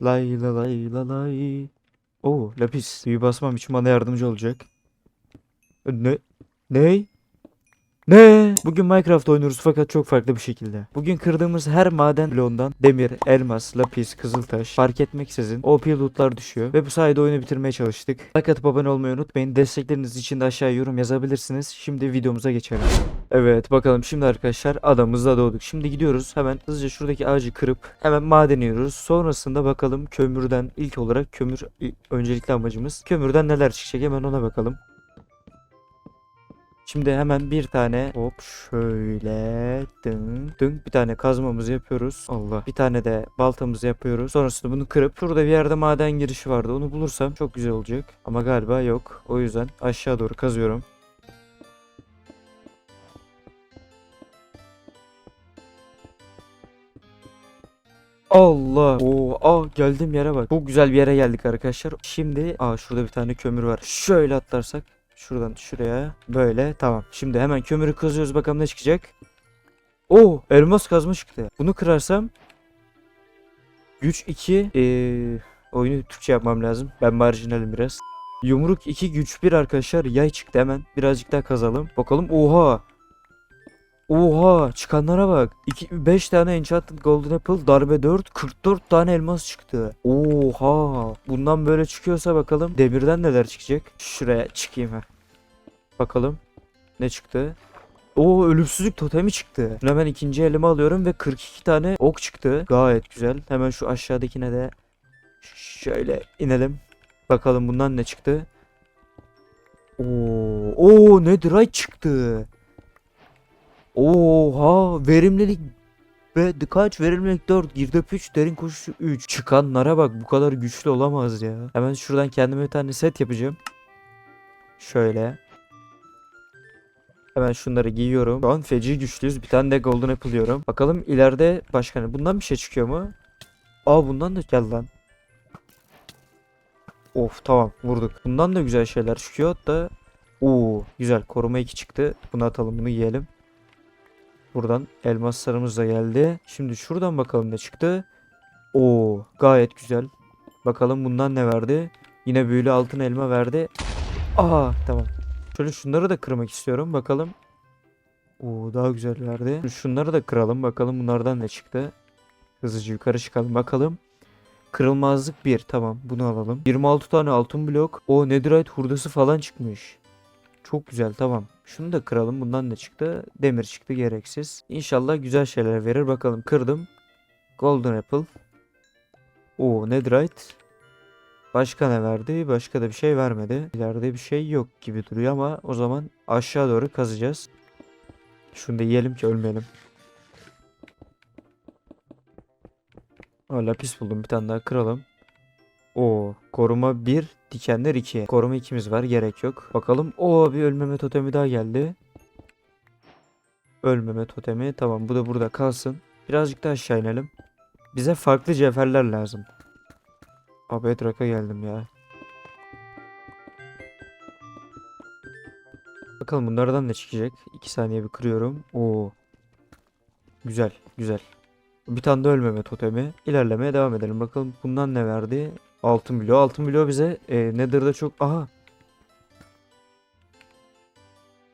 Lay la lay la lay. Oo lapis. Büyü basmam için bana yardımcı olacak. Ne? Ney? Ne? Bugün Minecraft oynuyoruz fakat çok farklı bir şekilde. Bugün kırdığımız her maden bloğundan demir, elmas, lapis, kızıltaş fark etmeksizin OP lootlar düşüyor. Ve bu sayede oyunu bitirmeye çalıştık. Like atıp abone olmayı unutmayın. Destekleriniz için de aşağıya yorum yazabilirsiniz. Şimdi videomuza geçelim. Evet bakalım şimdi arkadaşlar adamımızda doğduk. Şimdi gidiyoruz hemen hızlıca şuradaki ağacı kırıp hemen maden iniyoruz. Sonrasında bakalım kömürden ilk olarak kömür öncelikli amacımız. Kömürden neler çıkacak hemen ona bakalım. Şimdi hemen bir tane hop şöyle dın dın bir tane kazmamızı yapıyoruz. Allah. Bir tane de baltamızı yapıyoruz. Sonrasında bunu kırıp şurada bir yerde maden girişi vardı. Onu bulursam çok güzel olacak. Ama galiba yok. O yüzden aşağı doğru kazıyorum. Allah. Oo, aa geldim yere bak. Çok güzel bir yere geldik arkadaşlar. Şimdi aa şurada bir tane kömür var. Şöyle atlarsak şuradan şuraya böyle tamam. Şimdi hemen kömürü kazıyoruz bakalım ne çıkacak. Oo elmas kazma çıktı. Bunu kırarsam güç 2 ee, oyunu Türkçe yapmam lazım. Ben marjinalim biraz. Yumruk 2 güç 1 arkadaşlar. Yay çıktı hemen. Birazcık daha kazalım. Bakalım oha. Oha çıkanlara bak. 2 5 tane Enchanted Golden Apple, darbe 4, 44 tane elmas çıktı. Oha. Bundan böyle çıkıyorsa bakalım demirden neler çıkacak. Şuraya çıkayım ha. Bakalım ne çıktı. Oo ölümsüzlük totemi çıktı. Şimdi hemen ikinci elime alıyorum ve 42 tane ok çıktı. Gayet güzel. Hemen şu aşağıdakine de şöyle inelim. Bakalım bundan ne çıktı. Oo, oo netherite çıktı. Oha verimlilik ve kaç? Verimlilik 4 girdap 3 derin koşusu 3 çıkanlara bak bu kadar güçlü olamaz ya. Hemen şuradan kendime bir tane set yapacağım. Şöyle. Hemen şunları giyiyorum. Şu an feci güçlüyüz. Bir tane de golden apple yiyorum bakalım ileride başka ne? Bundan bir şey çıkıyor mu? Aa bundan da gel lan. Of tamam vurduk. Bundan da güzel şeyler çıkıyor hatta Oo güzel. Koruma 2 çıktı. Bunu atalım bunu yiyelim Buradan elmaslarımız da geldi. Şimdi şuradan bakalım ne çıktı. Oo, gayet güzel. Bakalım bundan ne verdi? Yine büyülü altın elma verdi. Aa, tamam. Şöyle şunları da kırmak istiyorum. Bakalım. Oo, daha güzel verdi. Şunları da kıralım. Bakalım bunlardan ne çıktı. Hızlıca yukarı çıkalım. Bakalım. Kırılmazlık 1. Tamam bunu alalım. 26 tane altın blok. O netherite hurdası falan çıkmış. Çok güzel tamam. Şunu da kıralım. Bundan ne çıktı? Demir çıktı gereksiz. İnşallah güzel şeyler verir. Bakalım kırdım. Golden Apple. Oo Netherite. Başka ne verdi? Başka da bir şey vermedi. İleride bir şey yok gibi duruyor ama o zaman aşağı doğru kazacağız. Şunu da yiyelim ki ölmeyelim. Aa, lapis buldum. Bir tane daha kıralım. Oo, koruma 1, dikenler 2. Koruma 2'miz var, gerek yok. Bakalım. Oo, bir ölmeme totemi daha geldi. Ölmeme totemi. Tamam, bu da burada kalsın. Birazcık daha aşağı inelim. Bize farklı cevherler lazım. Abi Edrak'a geldim ya. Bakalım bunlardan ne çıkacak? 2 saniye bir kırıyorum. Oo. Güzel, güzel. Bir tane de ölmeme totemi. İlerlemeye devam edelim. Bakalım bundan ne verdi? Altın bloğu. Altın bloğu bize e, Nether'da çok... Aha.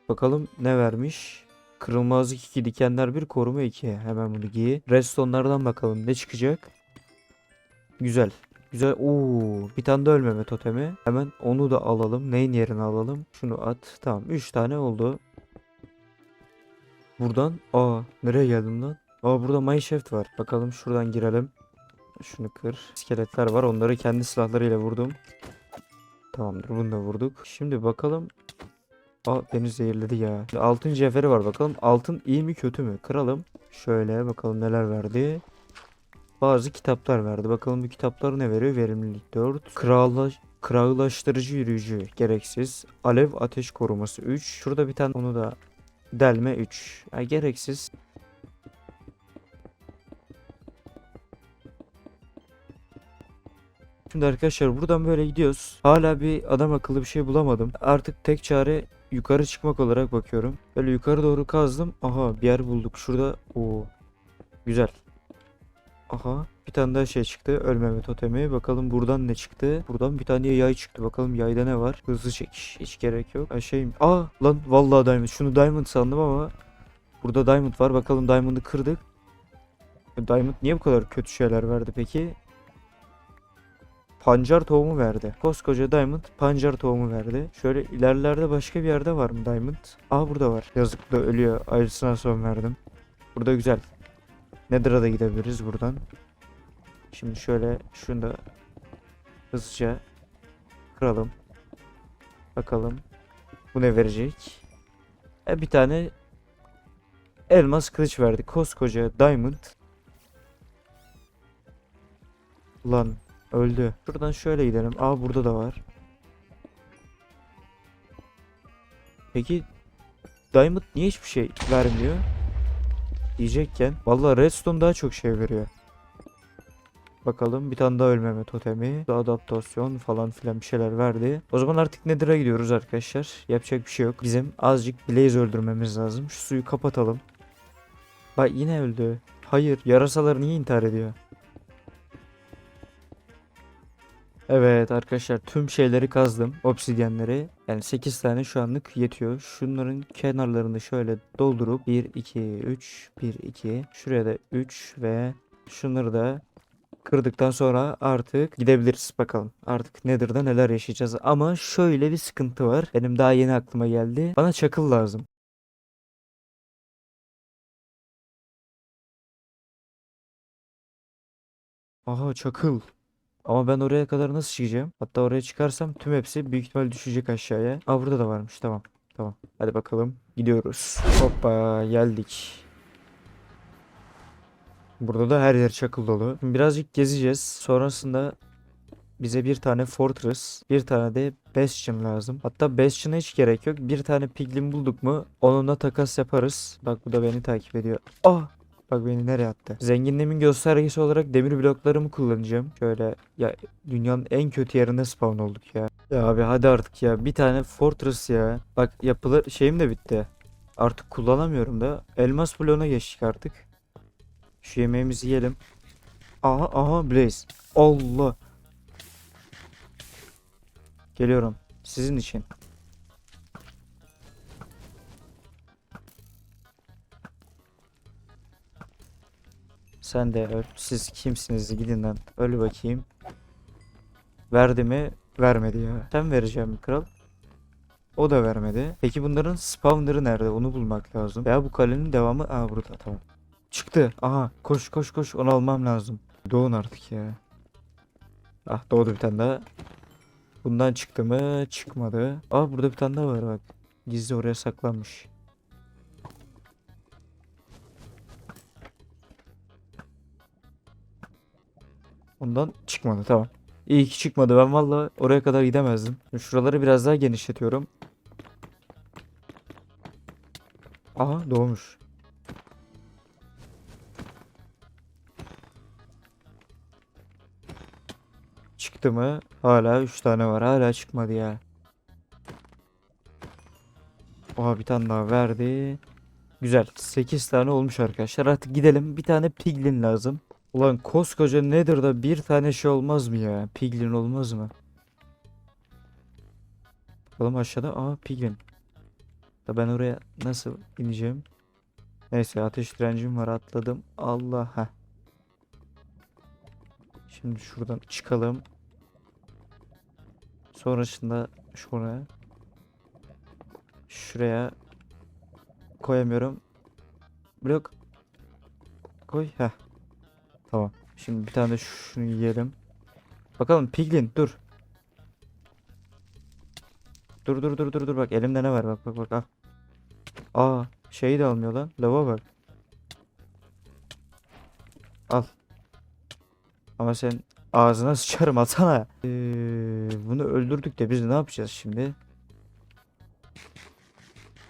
Bakalım ne vermiş? Kırılmazlık 2, dikenler 1, koruma 2. Hemen bunu giy. Redstone'lardan bakalım ne çıkacak? Güzel. Güzel. Oo, bir tane de ölmeme totemi. Hemen onu da alalım. Neyin yerine alalım? Şunu at. Tamam. 3 tane oldu. Buradan. Aa, nereye geldim lan? Aa, burada mineshaft var. Bakalım şuradan girelim. Şunu kır. İskeletler var. Onları kendi silahlarıyla vurdum. Tamamdır. Bunu da vurduk. Şimdi bakalım. Aa beni zehirledi ya. Şimdi altın cevheri var. Bakalım altın iyi mi kötü mü? Kıralım. Şöyle bakalım neler verdi. Bazı kitaplar verdi. Bakalım bu kitaplar ne veriyor? Verimlilik 4. Kralla Krallaştırıcı yürüyücü gereksiz. Alev ateş koruması 3. Şurada bir tane onu da delme 3. Ha, gereksiz. Şimdi arkadaşlar buradan böyle gidiyoruz. Hala bir adam akıllı bir şey bulamadım. Artık tek çare yukarı çıkmak olarak bakıyorum. Böyle yukarı doğru kazdım. Aha bir yer bulduk. Şurada o güzel. Aha bir tane daha şey çıktı. Ölmeme totemi. Bakalım buradan ne çıktı? Buradan bir tane yay çıktı. Bakalım yayda ne var? Hızlı çekiş. Hiç gerek yok. Ha şey Aa lan vallahi diamond. Şunu diamond sandım ama burada diamond var. Bakalım diamond'ı kırdık. Diamond niye bu kadar kötü şeyler verdi peki? Pancar tohumu verdi. Koskoca Diamond pancar tohumu verdi. Şöyle ilerlerde başka bir yerde var mı Diamond? Aa burada var. Yazık da ölüyor. Ayrısına son verdim. Burada güzel. Nether'a da gidebiliriz buradan. Şimdi şöyle şunu da hızlıca kıralım. Bakalım. Bu ne verecek? E, bir tane elmas kılıç verdi. Koskoca Diamond. Lan öldü. Şuradan şöyle gidelim. Aa burada da var. Peki Diamond niye hiçbir şey vermiyor? Diyecekken. Vallahi Redstone daha çok şey veriyor. Bakalım bir tane daha ölmeme totemi. Adaptasyon falan filan bir şeyler verdi. O zaman artık Nether'a gidiyoruz arkadaşlar. Yapacak bir şey yok. Bizim azıcık Blaze öldürmemiz lazım. Şu suyu kapatalım. Bak yine öldü. Hayır. Yarasalar niye intihar ediyor? Evet arkadaşlar tüm şeyleri kazdım. Obsidyenleri. Yani 8 tane şu anlık yetiyor. Şunların kenarlarını şöyle doldurup 1, 2, 3, 1, 2. Şuraya da 3 ve şunları da kırdıktan sonra artık gidebiliriz bakalım. Artık Nether'da neler yaşayacağız. Ama şöyle bir sıkıntı var. Benim daha yeni aklıma geldi. Bana çakıl lazım. Aha çakıl. Ama ben oraya kadar nasıl çıkacağım? Hatta oraya çıkarsam tüm hepsi büyük ihtimal düşecek aşağıya. Aa burada da varmış. Tamam. Tamam. Hadi bakalım. Gidiyoruz. Hoppa geldik. Burada da her yer çakıl dolu. Birazcık gezeceğiz. Sonrasında bize bir tane fortress, bir tane de bastion lazım. Hatta bastion'a hiç gerek yok. Bir tane piglin bulduk mu onunla takas yaparız. Bak bu da beni takip ediyor. Ah! Bak beni nereye attı? Zenginliğimin göstergesi olarak demir bloklarımı kullanacağım. Şöyle ya dünyanın en kötü yerinde spawn olduk ya. Ya abi hadi artık ya. Bir tane fortress ya. Bak yapılır şeyim de bitti. Artık kullanamıyorum da. Elmas bloğuna geçtik artık. Şu yemeğimizi yiyelim. Aha aha Blaze. Allah. Geliyorum. Sizin için. Sen de öl. Siz kimsiniz? Gidin lan. Öl bakayım. Verdi mi? Vermedi ya. Sen vereceğim kral? O da vermedi. Peki bunların spawner'ı nerede? Onu bulmak lazım. Ya bu kalenin devamı... Aa burada tamam. Çıktı. Aha koş koş koş onu almam lazım. Doğun artık ya. Ah doğdu bir tane daha. Bundan çıktı mı? Çıkmadı. Aa burada bir tane daha var bak. Gizli oraya saklanmış. Ondan çıkmadı tamam. İyi ki çıkmadı. Ben valla oraya kadar gidemezdim. Şuraları biraz daha genişletiyorum. Aha doğmuş. Çıktı mı? Hala 3 tane var. Hala çıkmadı ya. Oha bir tane daha verdi. Güzel. 8 tane olmuş arkadaşlar. Artık gidelim. Bir tane piglin lazım. Ulan koskoca Nether'da bir tane şey olmaz mı ya? Piglin olmaz mı? Bakalım aşağıda. Aa piglin. Da ben oraya nasıl ineceğim? Neyse ateş direncim var atladım. Allah ha. Şimdi şuradan çıkalım. Sonrasında şuraya şuraya koyamıyorum. Blok koy. Heh. Tamam. Şimdi bir tane de şunu yiyelim. Bakalım piglin dur. Dur dur dur dur dur bak elimde ne var bak bak bak al. Aa şeyi de almıyor lan. Lava bak. Al. Ama sen ağzına sıçarım atsana. Ee, bunu öldürdük de biz ne yapacağız şimdi?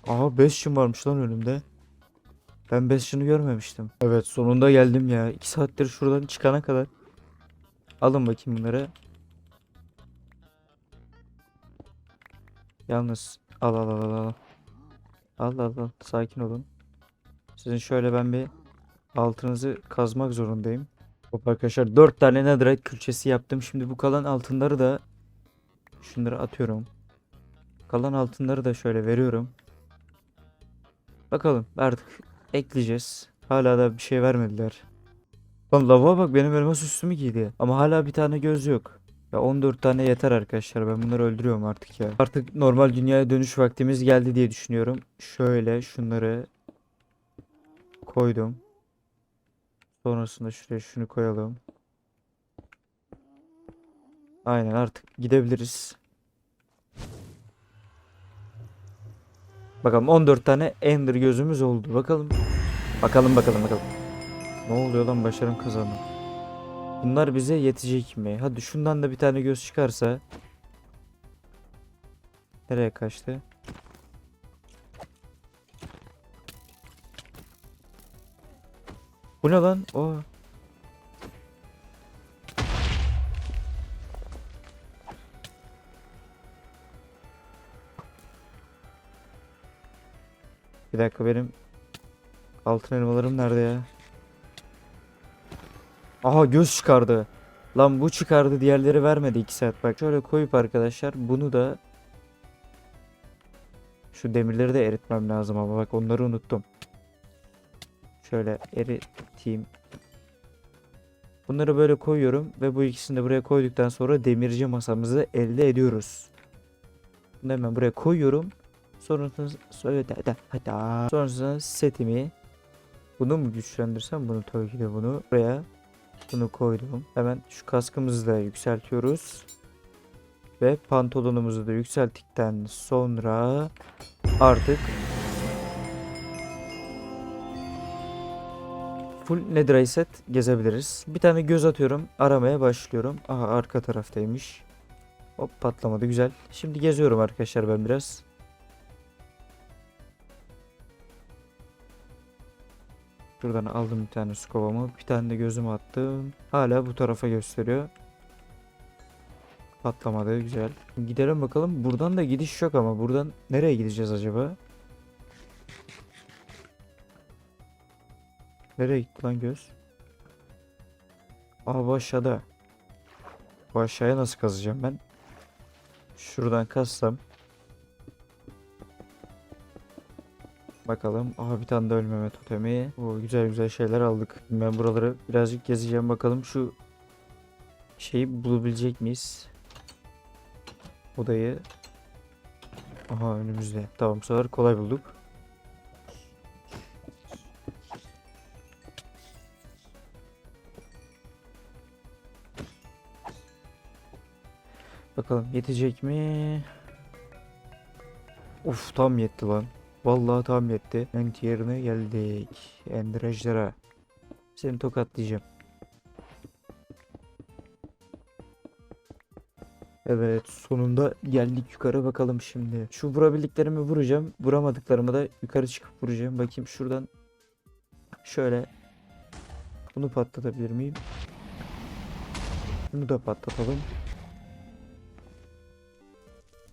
Aha Bastion varmış lan önümde. Ben Bastion'ı görmemiştim. Evet sonunda geldim ya. 2 saattir şuradan çıkana kadar. Alın bakayım bunları. Yalnız al al al al al. Al al al sakin olun. Sizin şöyle ben bir altınızı kazmak zorundayım. Hop arkadaşlar 4 tane netherite külçesi yaptım. Şimdi bu kalan altınları da şunları atıyorum. Kalan altınları da şöyle veriyorum. Bakalım artık ekleyeceğiz. Hala da bir şey vermediler. Lan lavuğa bak benim elmas üstümü giydi. Ama hala bir tane göz yok. Ya 14 tane yeter arkadaşlar. Ben bunları öldürüyorum artık ya. Artık normal dünyaya dönüş vaktimiz geldi diye düşünüyorum. Şöyle şunları koydum. Sonrasında şuraya şunu koyalım. Aynen artık gidebiliriz. Bakalım 14 tane Ender gözümüz oldu. Bakalım. Bakalım bakalım bakalım. Ne oluyor lan başarım kazandım. Bunlar bize yetecek mi? Hadi şundan da bir tane göz çıkarsa. Nereye kaçtı? Bu ne lan? O. Bir dakika benim altın elmalarım nerede ya? Aha göz çıkardı. Lan bu çıkardı diğerleri vermedi 2 saat. Bak şöyle koyup arkadaşlar bunu da şu demirleri de eritmem lazım ama bak onları unuttum. Şöyle eriteyim. Bunları böyle koyuyorum ve bu ikisini de buraya koyduktan sonra demirci masamızı elde ediyoruz. Bunu hemen buraya koyuyorum. Sonrasında hatta sonrasında setimi bunu mu güçlendirsem bunu tabii ki de bunu buraya bunu koydum. Hemen şu kaskımızı da yükseltiyoruz. Ve pantolonumuzu da yükselttikten sonra artık full netherite set gezebiliriz. Bir tane göz atıyorum. Aramaya başlıyorum. Aha arka taraftaymış. Hop patlamadı güzel. Şimdi geziyorum arkadaşlar ben biraz. Şuradan aldım bir tane skovamı. Bir tane de gözümü attım. Hala bu tarafa gösteriyor. Patlamadı güzel. Gidelim bakalım. Buradan da gidiş yok ama buradan nereye gideceğiz acaba? Nereye gitti lan göz? Aa bu aşağıda. Bu aşağıya nasıl kazacağım ben? Şuradan kazsam. Bakalım. Aha bir tane de ölmeme totemi. O güzel güzel şeyler aldık. Ben buraları birazcık gezeceğim bakalım şu şeyi bulabilecek miyiz? Odayı. Aha önümüzde. Tamam bu sefer kolay bulduk. Bakalım yetecek mi? Uf tam yetti lan. Vallahi tam yetti. Ent yerine geldik. Ender ejderha. Seni tokatlayacağım. Evet sonunda geldik yukarı bakalım şimdi. Şu vurabildiklerimi vuracağım. Vuramadıklarımı da yukarı çıkıp vuracağım. Bakayım şuradan şöyle bunu patlatabilir miyim? Bunu da patlatalım.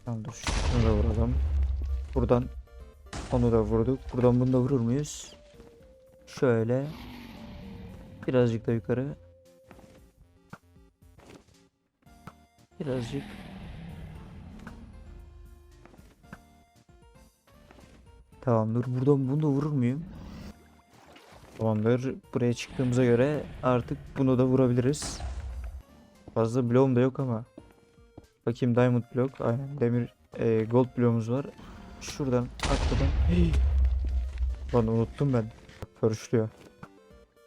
Tamam dur şunu da vuralım. Buradan onu da vurduk. Buradan bunu da vurur muyuz? Şöyle. Birazcık da yukarı. Birazcık. Tamamdır. Buradan bunu da vurur muyum? Tamamdır. Buraya çıktığımıza göre artık bunu da vurabiliriz. Fazla bloğum da yok ama. Bakayım diamond blok. Aynen demir e, gold bloğumuz var. Şuradan atladım. Hey! Lan unuttum ben. Pörüşlüyor.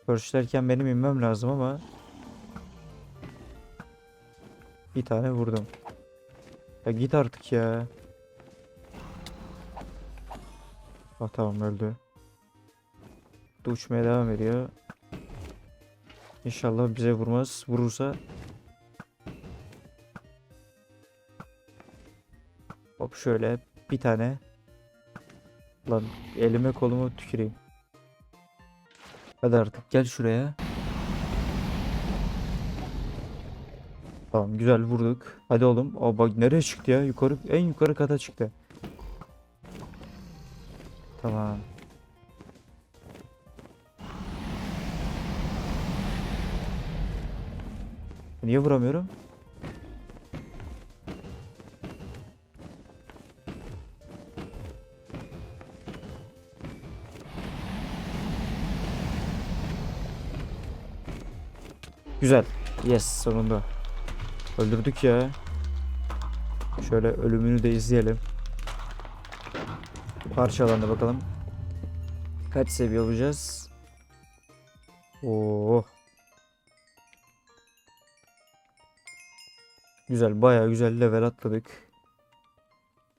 Pörüşlerken benim inmem lazım ama bir tane vurdum. Ya git artık ya. Ah tamam öldü. Da Uçmaya devam ediyor. İnşallah bize vurmaz. Vurursa Hop şöyle bir tane. Lan elime kolumu tüküreyim. Hadi artık gel şuraya. Tamam güzel vurduk. Hadi oğlum. O bak nereye çıktı ya? Yukarı en yukarı kata çıktı. Tamam. Niye vuramıyorum? Güzel. Yes sonunda. Öldürdük ya. Şöyle ölümünü de izleyelim. Parçalandı bakalım. Kaç seviye olacağız? Oo. Güzel, bayağı güzel level atladık.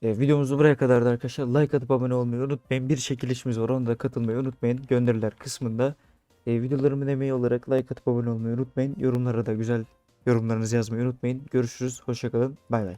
E, videomuzu buraya kadardı arkadaşlar. Like atıp abone olmayı unutmayın. Bir çekilişimiz var. Ona da katılmayı unutmayın. Gönderiler kısmında. E, videolarımın emeği olarak like atıp abone olmayı unutmayın. Yorumlara da güzel yorumlarınızı yazmayı unutmayın. Görüşürüz. Hoşçakalın. Bay bay.